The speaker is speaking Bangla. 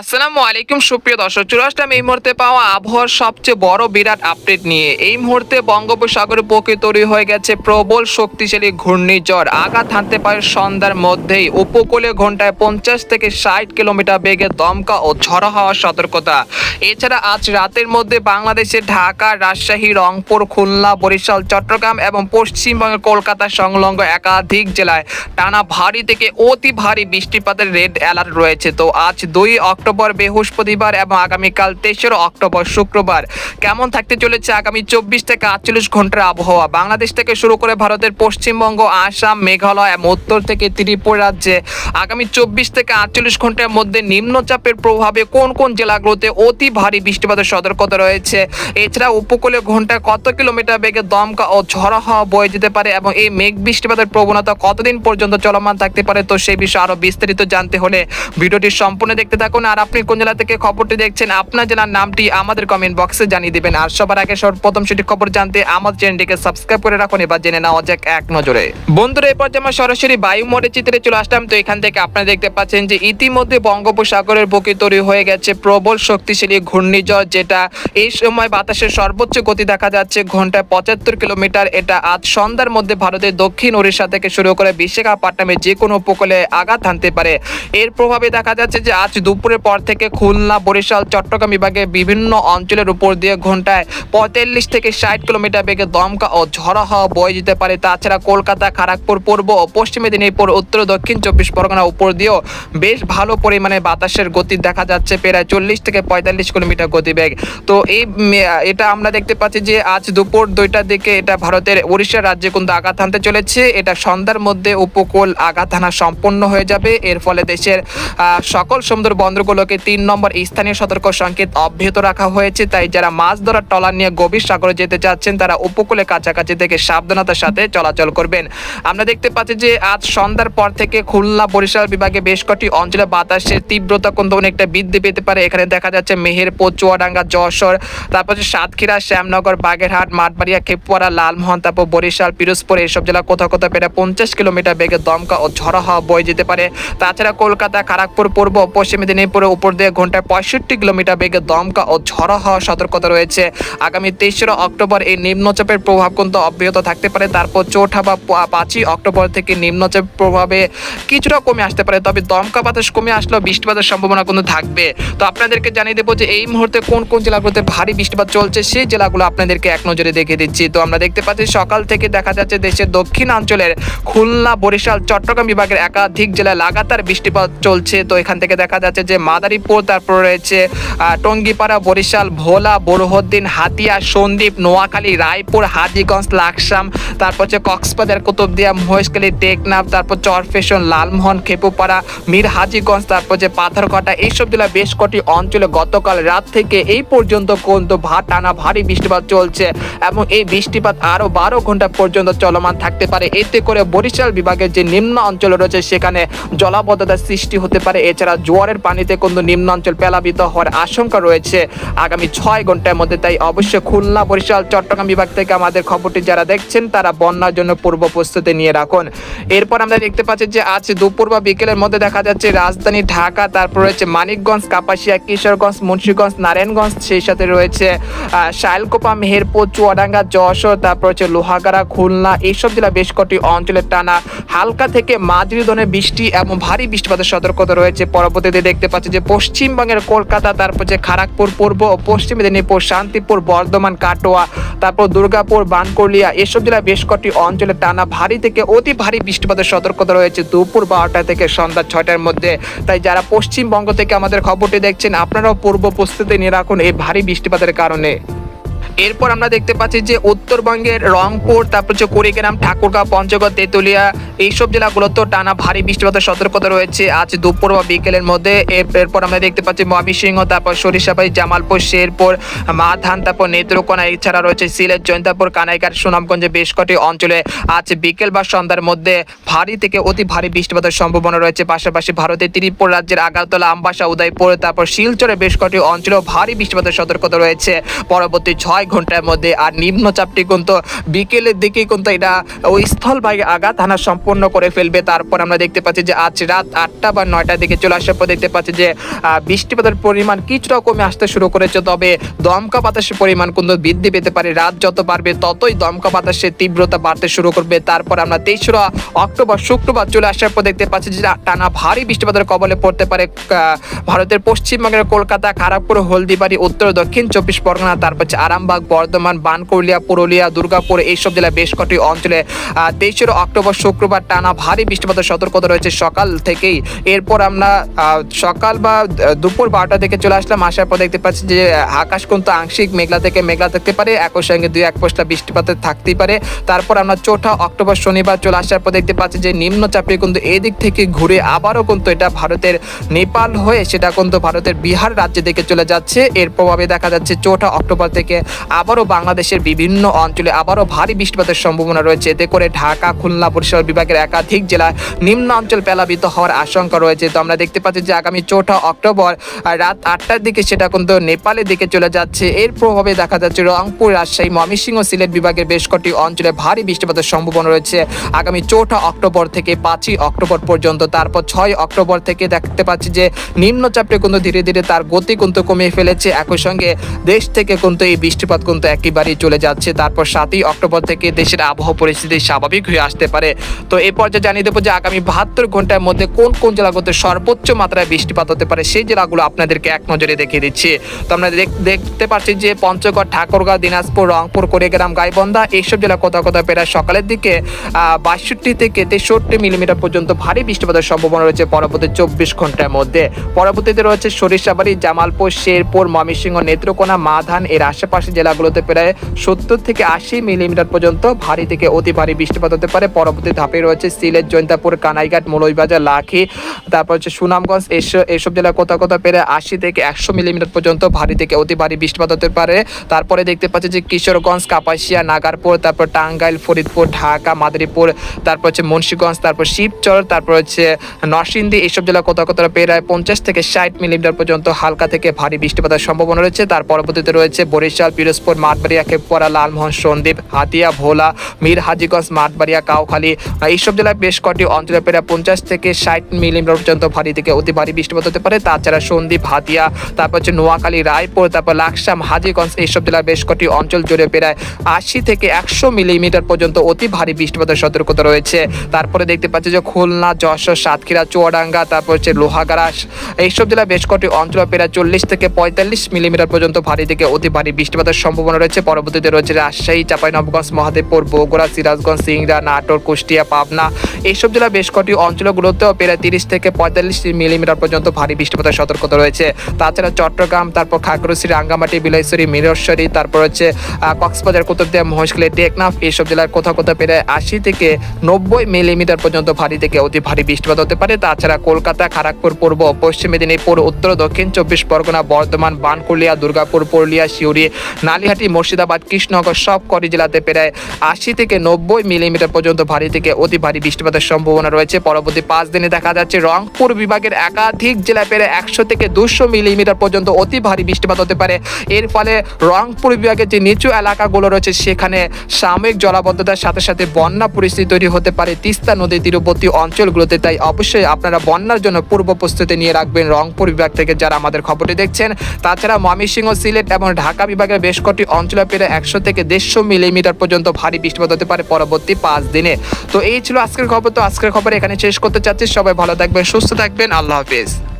আসসালামু আলাইকুম, সুপ্রিয় দর্শক। চলে এই মুহূর্তে পাওয়া আবহাওয়ার সবচেয়ে বড় বিরাট আপডেট নিয়ে। এই মুহূর্তে বঙ্গোপসাগরের বুকে তৈরি হয়ে গেছে প্রবল শক্তিশালী ঘূর্ণিঝড়। আঘাত হানতে পারে সন্ধ্যার মধ্যেই। উপকূলে ঘন্টায় পঞ্চাশ থেকে ষাট কিলোমিটার বেগে দমকা ও ঝড়ো হওয়ার সতর্কতা। এছাড়া আজ রাতের মধ্যে বাংলাদেশের ঢাকা, রাজশাহী, রংপুর, খুলনা, বরিশাল, চট্টগ্রাম এবং পশ্চিমবঙ্গের কলকাতা সংলগ্ন একাধিক জেলায় টানা ভারী থেকে অতি ভারী বৃষ্টিপাতের রেড অ্যালার্ট রয়েছে। তো আজ দুই অক্টোবর বৃহস্পতিবার এবং আগামীকাল তেসরা অক্টোবর, শুক্রবার। কেমন থাকতে চলেছে আগামী চব্বিশ থেকে আটচল্লিশ ঘণ্টার আবহাওয়া? বাংলাদেশ থেকে শুরু করে ভারতের পশ্চিমবঙ্গ, আসাম, মেঘালয় এবং উত্তর থেকে ত্রিপুরা রাজ্যে আগামী চব্বিশ থেকে আটচল্লিশ ঘণ্টার মধ্যে নিম্নচাপের প্রভাবে কোন কোন জেলাগুলোতে অতি ভারী বৃষ্টিপাতের সতর্কতা রয়েছে? এছাড়া উপকূলে ঘন্টায় কত কিলোমিটার বেগে দমকা ও ঝড়ো হাওয়া বয়ে যেতে পারে এবং এই মেঘ বৃষ্টিপাতের প্রবণতা কতদিন পর্যন্ত চলমান থাকতে পারে? তো সেই বিষয়ে আরও বিস্তারিত জানতে হলে ভিডিওটি সম্পূর্ণ দেখতে থাকুন। আর আপনি কোন জেলা থেকে খবরটি দেখছেন, আপনার জেলার নামটি আমাদের কমেন্ট বক্সে জানিয়ে দিবেন। আর সবার আগে সর্বপ্রথম সেটি খবর জানতে আমাদের চ্যানেলটিকে সাবস্ক্রাইব করে রাখুন, এবার জেনে নেওয়া যাক এক নজরে। বন্ধুরা, এরপর আমরা সরাসরি বায়ু মোড়ে চিত্রে চলে আসলাম, তো এখান থেকে আপনারা দেখতে পাচ্ছেন যে ইতিমধ্যে বঙ্গোপসাগরের বুকে তৈরি হয়ে গেছে প্রবল শক্তিশালী ঘূর্ণিঝড়, যেটা এই সময় বাতাসের সর্বোচ্চ গতি দেখা যাচ্ছে ঘন্টায় পঁচাত্তর কিলোমিটার। এটা আজ সন্ধ্যার মধ্যে ভারতের দক্ষিণ ওড়িশা থেকে শুরু করে বিশাখাপট্টনামে যে কোনো উপকূলে আঘাত হানতে পারে। এর প্রভাবে দেখা যাচ্ছে যে আজ দুপুরের পর থেকে খুলনা, বরিশাল, চট্টগ্রাম বিভাগে বিভিন্ন অঞ্চলের উপর দিয়ে ঘন্টায় পঁয়তাল্লিশ থেকে ষাট কিলোমিটার বেগে দমকা ও ঝড়ো হওয়া বয়ে যেতে পারে। তাছাড়া কলকাতা খড়গপুর পূর্ব ও পশ্চিম মেদিনীপুর, উত্তর দক্ষিণ চব্বিশ পরগনা উপর দিয়েও বেশ ভালো পরিমাণে বাতাসের গতি দেখা যাচ্ছে, প্রায় চল্লিশ থেকে পঁয়তাল্লিশ কিলোমিটার গতিবেগ। তো এই এটা আমরা দেখতে পাচ্ছি যে আজ দুপুর দুইটার দিকে এটা ভারতের উড়িষ্যা রাজ্যে কিন্তু আঘাত হানতে চলেছে। এটা সন্ধ্যার মধ্যে উপকূল আঘাত হানা সম্পন্ন হয়ে যাবে। এর ফলে দেশের সকল সমুদ্র বন্দরগুলোকে তিন নম্বর স্থানীয় সতর্ক সংকেত অব্যাহত রাখা হয়েছে। তাই যারা মাছ ধরার টলার নিয়ে গভীর সাগরে যেতে চাচ্ছেন, তারা উপকূলে কাছাকাছি থেকে সাবধানতার সাথে চলাচল করবেন। আমরা দেখতে পাচ্ছি যে আজ সন্ধ্যার পর থেকে খুলনা বরিশাল বিভাগে বেশ কটি অঞ্চলে বাতাসের তীব্রতা কিন্তু অনেকটা বৃদ্ধি পেতে পারে। এখানে দেখা যাচ্ছে মেহেরপুর চুয়াডাঙ্গা যশোর, তারপর হচ্ছে সাতক্ষীরা, শ্যামনগর, বাগেরহাট, মাঠবাড়িয়া খেপুয়ারা লালমোহন, তারপর বরিশাল, পিরোজপুর এইসব জেলা কোথাও কোথাও প্রায় পঞ্চাশ কিলোমিটার বেগে দমকা ও ঝড়ো হওয়া বয়ে যেতে পারে। তাছাড়া কলকাতা খড়গপুর পূর্ব পশ্চিম পশ্চিম মেদিনীপুরের উপর দিয়ে ঘন্টায় পঁয়ষট্টি কিলোমিটার বেগে দমকা ও ঝড়ো হওয়ার সতর্কতা রয়েছে। আগামী তেইশরা অক্টোবর এই নিম্নচাপের প্রভাব কিন্তু অব্যাহত থাকতে পারে। তারপর চৌঠা বা পাঁচই অক্টোবর থেকে নিম্নচাপ প্রভাবে কিছুটা কমে আসতে পারে। তবে দমকা বাতাস কমে আসলেও বৃষ্টিপাতের সম্ভাবনা কিন্তু থাকবে। তো আপনাদেরকে জানিয়ে দেবো যে এই মুহূর্তে কোন কোন জেলাগুলোতে ভারী বৃষ্টিপাত চলছে, সেই জেলাগুলো আপনাদেরকে এক নজরে দেখে দিচ্ছি। তো আমরা দেখতে পাচ্ছি সকাল থেকে দেখা যাচ্ছে দেশের দক্ষিণাঞ্চলের খুলনা, বরিশাল, চট্টগ্রাম বিভাগের একাধিক জেলায় লাগাতার বৃষ্টিপাত চলছে। তো এখান থেকে দেখা যাচ্ছে যে মাদারীপুর, তারপর রয়েছে টঙ্গিপাড়া, বরিশাল, ভোলা, বরহদ্দিন, হাতিয়া, সন্দ্বীপ, নোয়াখালী, রায়পুর, হাজিগঞ্জ, লাকসাম, তারপর হচ্ছে কক্সবাজার, কুতুবদিয়া, মহেশখালী, টেকনাফ, তারপর চরফেশন, লালমোহন, খেপুপাড়া, মীর হাজিগঞ্জ, তারপর যে পাথরঘাটা, এইসব জেলা বেশ কটি অঞ্চলে গতকাল রাত থেকে এই পর্যন্ত কিন্তু ভা, টানা ভারী বৃষ্টিপাত চলছে এবং এই বৃষ্টিপাত আরও বারো ঘণ্টা পর্যন্ত চলমান থাকতে পারে। এতে করে বরিশাল বিভাগের যে নিম্ন অঞ্চল রয়েছে, সেখানে জলাবদ্ধতার সৃষ্টি হতে পারে। এছাড়া জোয়ারের পানিতে কিন্তু নিম্ন অঞ্চল প্লাবিত হওয়ার আশঙ্কা রয়েছে। আগামী ছয় ঘণ্টার মধ্যে তাই অবশ্যই খুলনা, বরিশাল, চট্টগ্রাম বিভাগ থেকে আমাদের খবরটি যারা দেখছেন, তারা বন্যার জন্য পূর্ব প্রস্তুতি নিয়ে রাখুন। এরপর আমরা দেখতে পাচ্ছি যে আজ দুপুর বা বিকেলের মধ্যে দেখা যাচ্ছে রাজধানী ঢাকা, তারপর রয়েছে মানিকগঞ্জ, কাপাসিয়া, কিশোরগঞ্জ, মুন্সিগঞ্জ, নারায়ণগঞ্জ, সেই সাথে রয়েছে শাইলকোপা মেহেরপুর, চুয়াডাঙ্গা, যশোর, তারপর হচ্ছে লোহাগাড়া, খুলনা, এইসব জেলা বেশ কটি অঞ্চলের টানা হালকা থেকে মাঝারি ধরনের বৃষ্টি এবং ভারী বৃষ্টিপাতের সতর্কতা রয়েছে। পরবর্তীতে দেখতে পাচ্ছি যে পশ্চিমবঙ্গের কলকাতা, তারপর যে খড়গপুর পূর্ব, পশ্চিম মেদিনীপুর, শান্তিপুর, বর্ধমান, কাটোয়া, তারপর দুর্গাপুর, বানকুলিয়া, এসব জেলায় বেশ কটি অঞ্চলে টানা ভারী থেকে অতি ভারী বৃষ্টিপাতের সতর্কতা রয়েছে দুপুর বারোটা থেকে সন্ধ্যা ছয়টার মধ্যে। তাই যারা পশ্চিমবঙ্গ থেকে আমাদের খবরটি দেখছেন, আপনারাও পূর্ব প্রস্তুতি নিয়ে রাখুন এই ভারী বৃষ্টিপাতের কারণে। এরপর আমরা দেখতে পাচ্ছি যে উত্তরবঙ্গের রংপুর, তারপর হচ্ছে কুড়িগ্রাম, ঠাকুরগাঁও, পঞ্চগড়, তেঁতুলিয়া এইসব জেলাগুলোতেও টানা ভারী বৃষ্টিপাতের সতর্কতা রয়েছে আজ দুপুর বা বিকেলের মধ্যে। এরপর আমরা দেখতে পাচ্ছি ময়মনসিংহ, তারপর সরিষাবাড়ি, জামালপুর, শেরপুর মাধান তারপর নেত্রকোনা, এছাড়া রয়েছে সিলেট জৈন্তাপুর কানাইঘাট সুনামগঞ্জে বেশ কটি অঞ্চলে আজ বিকেল বা সন্ধ্যার মধ্যে ভারী থেকে অতি ভারী বৃষ্টিপাতের সম্ভাবনা রয়েছে। পাশাপাশি ভারতের ত্রিপুর রাজ্যের আগারতলা, আমবাসা, উদয়পুর, তারপর শিলচরে বেশ কটি অঞ্চলেও ভারী বৃষ্টিপাতের সতর্কতা রয়েছে। পরবর্তী ছয় ছয় ঘণ্টার মধ্যে আর নিম্নচাপটি কিন্তু বিকেলের দিকে কিন্তু এটা ওই স্থলভাগে আঘাত হানা সম্পূর্ণ করে ফেলবে। তারপর আমরা দেখতে পাচ্ছি যে আজ রাত আটটা বা নয়টার দিকে চলে আসার পর দেখতে পাচ্ছি যে বৃষ্টিপাতের পরিমাণ কিছুটা কমে আসতে শুরু করেছে। তবে দমকা বাতাসের পরিমাণ কিন্তু বৃদ্ধি পেতে পারে। রাত যত বাড়বে, ততই দমকা বাতাসের তীব্রতা বাড়তে শুরু করবে। তারপর আমরা তেইশরা অক্টোবর, শুক্রবার চলে আসার পর দেখতে পাচ্ছি যে, টানা ভারী বৃষ্টিপাতের কবলে পড়তে পারে ভারতের পশ্চিমবঙ্গের কলকাতা খড়গপুর হলদিবাড়ি, উত্তর, দক্ষিণ চব্বিশ পরগনা, তারপর হচ্ছে আরামবাগ বর্ধমান বানকুলিয়া পুরুলিয়া, দুর্গাপুর এইসব জেলায় বেশ কটি অঞ্চলে তেইশে অক্টোবর, শুক্রবার টানা ভারী বৃষ্টিপাতের সতর্কতা রয়েছে সকাল থেকেই। এরপর আমরা সকাল বা দুপুর বারোটা থেকে চলে আসলাম। আসার পর দেখতে পাচ্ছি যে, আকাশ কিন্তু আংশিক মেঘলা থেকে মেঘলা থাকতে পারে। একই সঙ্গে দুই এক পশলা বৃষ্টিপাতের থাকতেই পারে। তারপর আমরা চৌঠা অক্টোবর শনিবার চলে আসার পর দেখতে পাচ্ছি যে, নিম্নচাপে কিন্তু এদিক থেকে ঘুরে আবারও কিন্তু এটা ভারতের নেপাল হয়ে সেটা কিন্তু ভারতের বিহার রাজ্যে দিকে চলে যাচ্ছে। এর প্রভাবে দেখা যাচ্ছে চৌঠা অক্টোবর থেকে আবারও বাংলাদেশের বিভিন্ন অঞ্চলে আবারও ভারী বৃষ্টিপাতের সম্ভাবনা রয়েছে। এতে করে ঢাকা, খুলনা বরিশাল বিভাগের একাধিক জেলায় নিম্ন অঞ্চল প্লাবিত হওয়ার আশঙ্কা রয়েছে। তো আমরা দেখতে পাচ্ছি যে আগামী চৌঠা অক্টোবর রাত আটটার দিকে সেটা কিন্তু নেপালের দিকে চলে যাচ্ছে। এর প্রভাবে দেখা যাচ্ছে রংপুর, রাজশাহী, ময়মনসিংহ সিলেট বিভাগের বেশ কটি অঞ্চলে ভারী বৃষ্টিপাতের সম্ভাবনা রয়েছে। আগামী চৌঠা অক্টোবর থেকে পাঁচই অক্টোবর পর্যন্ত, তারপর ছয় অক্টোবর থেকে দেখতে পাচ্ছি যে নিম্নচাপটি কিন্তু ধীরে ধীরে তার গতি কিন্তু কমিয়ে ফেলেছে। একই সঙ্গে দেশ থেকে কিন্তু এই বৃষ্টিপাত কিন্তু একেবারেই চলে যাচ্ছে। তারপর সাতই অক্টোবর থেকে দেশের আবহাওয়া পরিস্থিতি স্বাভাবিক হয়ে আসতে পারে। তো এই পর্যায়ে জানিয়ে দেবো যে আগামী বাহাত্তর ঘণ্টার মধ্যে কোন কোন জেলাগুলোতে সর্বোচ্চ মাত্রায় বৃষ্টিপাত হতে পারে সেই জেলাগুলো আপনাদেরকে এক নজরে দেখিয়ে দিচ্ছি। তো আমরা দেখতে পাচ্ছি যে পঞ্চগড়, ঠাকুরগাঁও, দিনাজপুর, রংপুর কোরিয়াগ্রাম গাইবন্ধা এইসব জেলা কোথাও কোথাও প্রায় সকালের দিকে বাষট্টি থেকে তেষট্টি মিলিমিটার পর্যন্ত ভারী বৃষ্টিপাতের সম্ভাবনা রয়েছে পরবর্তী চব্বিশ ঘণ্টার মধ্যে। পরবর্তীতে রয়েছে সরিষাবাড়ি, জামালপুর, শেরপুর, ময়মনসিংহ, নেত্রকোনা, মাধান, এর আশেপাশে জেলাগুলোতে প্রায় সত্তর থেকে আশি মিলিমিটার পর্যন্ত ভারী থেকে অতি ভারী বৃষ্টিপাত হতে পারে। পরবর্তী ধাপে রয়েছে সিলেট জৈন্তাপুর কানাইঘাট, মৌলভীবাজার, লাখি, তারপর হচ্ছে সুনামগঞ্জ এসব এসব জেলায় কোথাও কোথাও পেরে আশি থেকে একশো মিলিমিটার পর্যন্ত ভারী থেকে অতি ভারী বৃষ্টিপাত হতে পারে। তারপরে দেখতে পাচ্ছি যে কিশোরগঞ্জ, কাপাসিয়া, নাগারপুর, তারপর টাঙ্গাইল, ফরিদপুর, ঢাকা, মাদারীপুর, তারপর হচ্ছে মুন্সীগঞ্জ, তারপর শিবচর, তারপর হচ্ছে নরসিংদী এইসব জেলা কোথাও কোথাও প্রায় পঞ্চাশ থেকে ষাট মিলিমিটার পর্যন্ত হালকা থেকে ভারী বৃষ্টিপাতের সম্ভাবনা রয়েছে। তার পরবর্তীতে রয়েছে বরিশাল পিরোজপুর মাঠবাড়িয়া খেপপড়া লালমোহন, সন্দ্বীপ, হাতিয়া, ভোলা মীর হাজিগঞ্জ মাঠবাড়িয়া, কাউখালী, এইসব জেলায় বেশ কটি অঞ্চলে প্রায় পঞ্চাশ থেকে ষাট মিলিমিটার পর্যন্ত ভারী থেকে অতি ভারী বৃষ্টিপাত হতে পারে। তাছাড়া সন্দ্বীপ, হাতিয়া, তারপর হচ্ছে নোয়াখালী, রায়পুর, তারপর লাকসাম, হাজিগঞ্জ এইসব জেলার বেশ কটি অঞ্চল জুড়ে প্রায় আশি থেকে একশো মিলিমিটার পর্যন্ত অতি ভারী বৃষ্টিপাতের সতর্কতা রয়েছে। তারপরে দেখতে পাচ্ছি যে খুলনা, যশোর, সাতক্ষীরা, চুয়াডাঙ্গা, তারপর হচ্ছে লোহাগাড়া এইসব জেলায় বেশ কটি অঞ্চল প্রায় চল্লিশ থেকে পঁয়তাল্লিশ মিলিমিটার পর্যন্ত ভারী থেকে অতি ভারী বৃষ্টিপাতের সম্ভাবনা রয়েছে। পরবর্তীতে রয়েছে রাজশাহী, চাঁপাইনবাবগঞ্জ, মহাদেবপুর, বগুড়া, সিরাজগঞ্জ, সিংড়া, নাটোর, কুষ্টিয়া, পাবনা। এইসব জেলা বেশ কটি অঞ্চলগুলোতেও প্রায় তিরিশ থেকে পঁয়তাল্লিশ মিলিমিটার পর্যন্ত ভারী বৃষ্টিপাতের সতর্কতা রয়েছে। তাছাড়া চট্টগ্রাম, তারপর খাগড়াছড়ি, রাঙ্গামাটি, বিলাইছড়ি মিরশ্বরী তারপর হচ্ছে কক্সবাজার, কুতুবদিয়া, মহেশখালী, টেকনাফ এইসব জেলার কোথাও কোথাও প্রায় আশি থেকে নব্বই মিলিমিটার পর্যন্ত ভারী থেকে অতি ভারী বৃষ্টিপাত হতে পারে। তাছাড়া কলকাতা খড়গপুর পূর্ব, পশ্চিম মেদিনীপুর, উত্তর, দক্ষিণ চব্বিশ পরগনা, বর্ধমান, বানকুলিয়া, দুর্গাপুর, পুরুলিয়া শিউরি নালিহাটি, মুর্শিদাবাদ, কৃষ্ণনগর সব কটি জেলাতে প্রায় আশি থেকে নব্বই মিলিমিটার পর্যন্ত ভারী থেকে অতি ভারী বৃষ্টিপাতের সম্ভাবনা রয়েছে। পরবর্তী পাঁচ দিনে দেখা যাচ্ছে রংপুর বিভাগের একাধিক জেলায় প্রায় একশো থেকে দুশো মিলিমিটার পর্যন্ত অতি ভারী বৃষ্টিপাত হতে পারে। এর ফলে রংপুর বিভাগের যে নিচু এলাকাগুলো রয়েছে, সেখানে সাময়িক জলাবদ্ধতার সাথে সাথে বন্যা পরিস্থিতি তৈরি হতে পারে তিস্তা নদী তীরবর্তী অঞ্চলগুলোতে। তাই অবশ্যই আপনারা বন্যার জন্য পূর্ব প্রস্তুতি নিয়ে রাখবেন রংপুর বিভাগ থেকে যারা আমাদের খবরটি দেখছেন। তাছাড়া ময়মনসিংহ সিলেট এবং ঢাকা বিভাগের বেশ কটি অঞ্চলে পেরে একশো থেকে দেড়শো মিলিমিটার পর্যন্ত ভারী বৃষ্টিপাত হতে পারে পরবর্তী পাঁচ দিনে। তো এই ছিল আজকের খবর। তো আজকের খবর এখানে শেষ করতে চাচ্ছি। সবাই ভালো থাকবেন, সুস্থ থাকবেন। আল্লাহ হাফিজ।